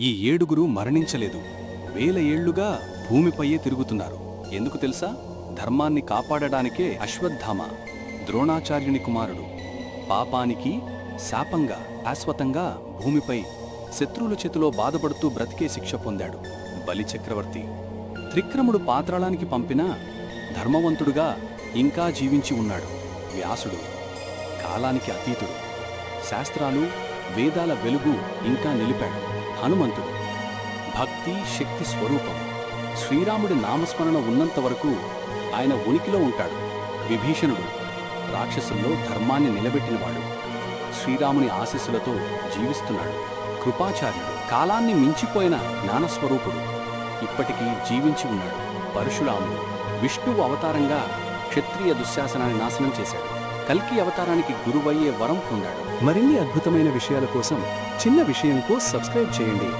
ఈ ఏడుగురు మరణించలేదు. వేల ఏళ్ళుగా భూమిపైయే తిరుగుతున్నారు. ఎందుకు తెలుసా? ధర్మాన్ని కాపాడడానికే అశ్వత్థామ ద్రోణాచార్యుని కుమారుడు పాపానికి శాపంగా శాశ్వతంగా భూమిపై శత్రువుల చేతిలో బాధపడుతూ బ్రతికే శిక్ష పొందాడు బలి చక్రవర్తి. త్రిక్రముడు పాత్రాళానికి పంపినా ధర్మవంతుడుగా ఇంకా జీవించి ఉన్నాడు వ్యాసుడు కాలానికి అతీతుడు. శాస్త్రాలు వేదాల వెలుగు ఇంకా నిలిపాడు. హనుమంతుడు. భక్తి శక్తి స్వరూపం. శ్రీరాముడి నామస్మరణ ఉన్నంత వరకు ఆయన ఉనికిలో ఉంటాడు. విభీషణుడు రాక్షసుల్లో ధర్మాన్ని నిలబెట్టినవాడు. శ్రీరాముని ఆశీస్సులతో జీవిస్తున్నాడు. కృపాచార్యుడు కాలాన్ని మించిపోయిన జ్ఞానస్వరూపుడు. ఇప్పటికీ జీవించి ఉన్నాడు. పరశురాముడు విష్ణువు అవతారంగా క్షత్రియ దుశ్శాసనాన్ని నాశనం చేశాడు. కల్కి అవతారానికి గురువయ్యే వరం పొందాడు. మరిన్ని అద్భుతమైన విషయాల కోసం చిన్న విషయంకు సబ్స్క్రైబ్ చేయండి.